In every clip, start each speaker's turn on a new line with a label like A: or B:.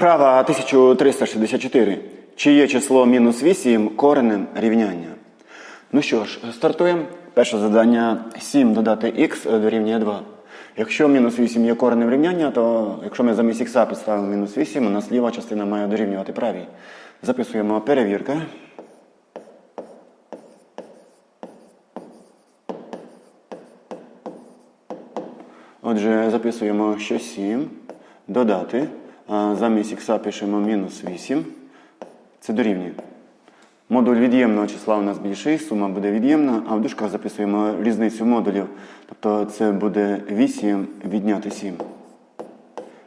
A: Вправа 1364. Чи є число мінус 8 коренем рівняння? Ну що ж, стартуємо. Перше завдання 7 додати х дорівнює 2. Якщо мінус 8 є коренем рівняння, то якщо ми замість х підставимо мінус 8, у нас ліва частина має дорівнювати правій. Записуємо перевірка. Отже, записуємо, що 7 додати. Замість х пишемо мінус 8. Це дорівнює. Модуль від'ємного числа у нас більший, сума буде від'ємна, а в дужках записуємо різницю модулів. Тобто це буде 8 відняти 7.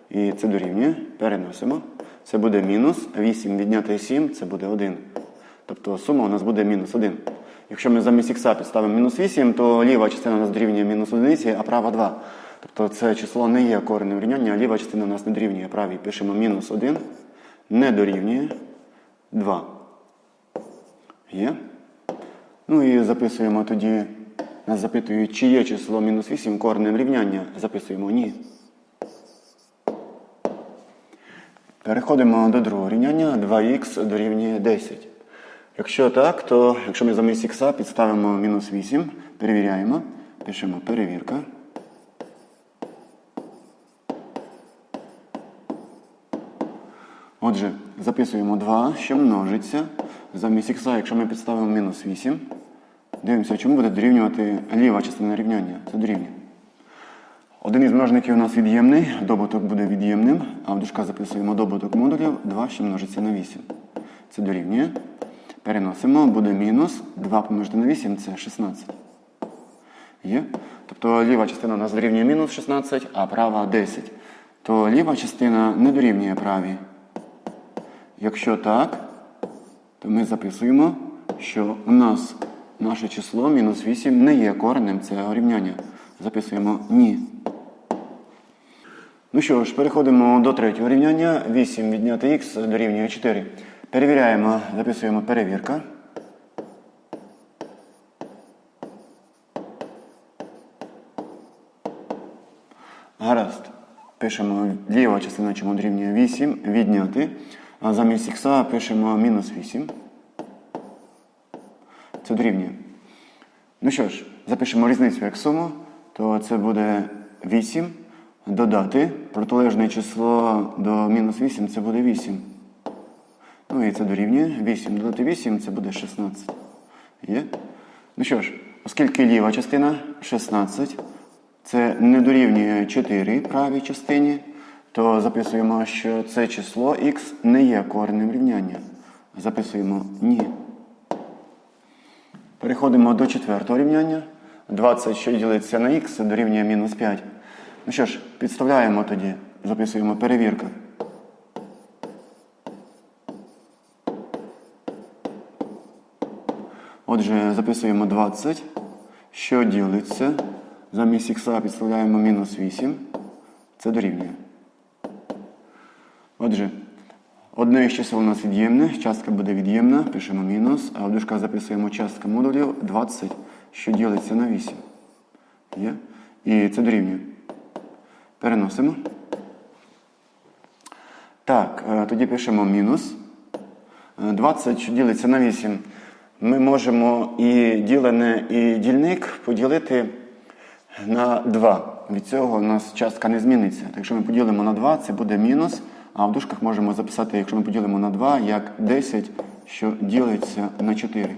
A: І це дорівнює. Переносимо. Це буде мінус. 8 відняти 7 це буде 1. Тобто сума у нас буде мінус 1. Якщо ми замість х підставимо мінус 8, то ліва частина у нас дорівнює мінус 1, а права 2. Тобто це число не є коренем рівняння, а ліва частина у нас не дорівнює правій. Пишемо мінус 1, не дорівнює 2. Є? Ну і записуємо тоді, нас запитують, чи є число мінус 8 коренем рівняння. Записуємо ні. Переходимо до другого рівняння. 2х дорівнює 10. Якщо так, то якщо ми замість х підставимо мінус 8, перевіряємо, пишемо перевірка. Отже, записуємо 2, що множиться. Замість х, якщо ми підставимо мінус 8, дивимося, чому буде дорівнювати ліва частина рівняння. Це дорівнює. Один із множників у нас від'ємний, добуток буде від'ємним, а в дужках записуємо добуток модулів 2, що множиться на 8. Це дорівнює. Переносимо, буде мінус 2 помножити на 8 це 16. Є? Тобто ліва частина у нас дорівнює мінус 16, а права 10. То ліва частина не дорівнює правій. Якщо так, то ми записуємо, що у нас наше число мінус 8 не є коренем цього рівняння. Записуємо ні. Ну що ж, переходимо до третього рівняння. 8 відняти х дорівнює 4. Перевіряємо, записуємо перевірка. Гаразд. Пишемо ліва частина, чому дорівнює 8, відняти. А замість х пишемо мінус 8. Це дорівнює. Ну що ж, запишемо різницю як суму, то це буде 8. Додати протилежне число до мінус 8 це буде 8. Ну і це дорівнює 8. Додати 8 це буде 16. Є? Ну що ж, оскільки ліва частина 16, це не дорівнює 4 правій частині, то записуємо, що це число х не є коренем рівняння. Записуємо ні. Переходимо до четвертого рівняння. 20, що ділиться на х, дорівнює мінус 5. Ну що ж, підставляємо тоді, записуємо перевірка. Отже, записуємо 20, що ділиться. Замість х підставляємо мінус 8. Це дорівнює. Отже, одне із чисел у нас від'ємне, частка буде від'ємна, пишемо мінус, а в дужках записуємо частка модулів 20, що ділиться на 8. Є? І це дорівнює. Переносимо. Так, е, тоді пишемо мінус. Е, 20, що ділиться на 8. Ми можемо і ділене, і дільник поділити на 2. Від цього у нас частка не зміниться. Так, якщо ми поділимо на 2, це буде мінус. А в дужках можемо записати, якщо ми поділимо на 2, як 10, що ділиться на 4.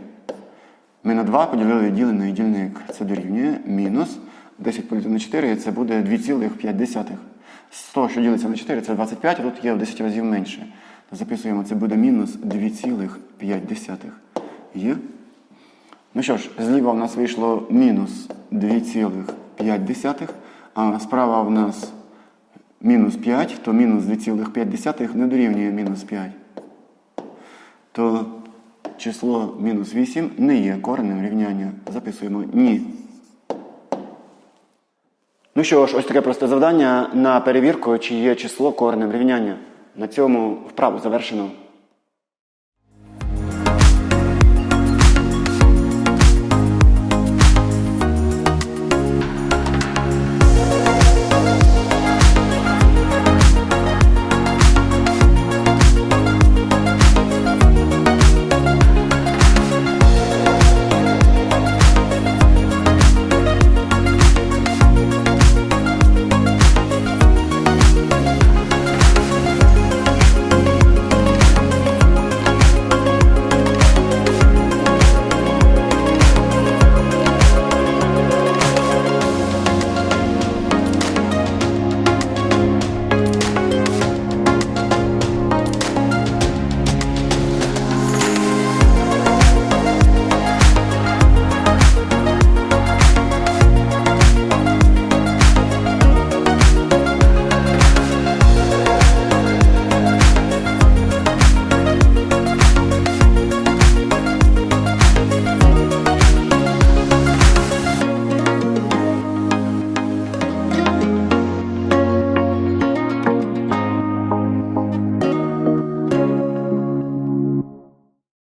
A: Ми на 2 поділили ділений дільник. Це дорівнює мінус. 10 поділити на 4 це буде 2,5. 100, що ділиться на 4, це 25, а тут є в 10 разів менше. Записуємо, це буде мінус 2,5. Є? Ну що ж, зліва в нас вийшло мінус 2,5, а справа в нас мінус 5, то мінус 2,5 не дорівнює мінус 5. То число мінус 8 не є коренем рівняння. Записуємо ні. Ну що ж, ось таке просте завдання на перевірку, чи є число коренем рівняння. На цьому вправу завершено.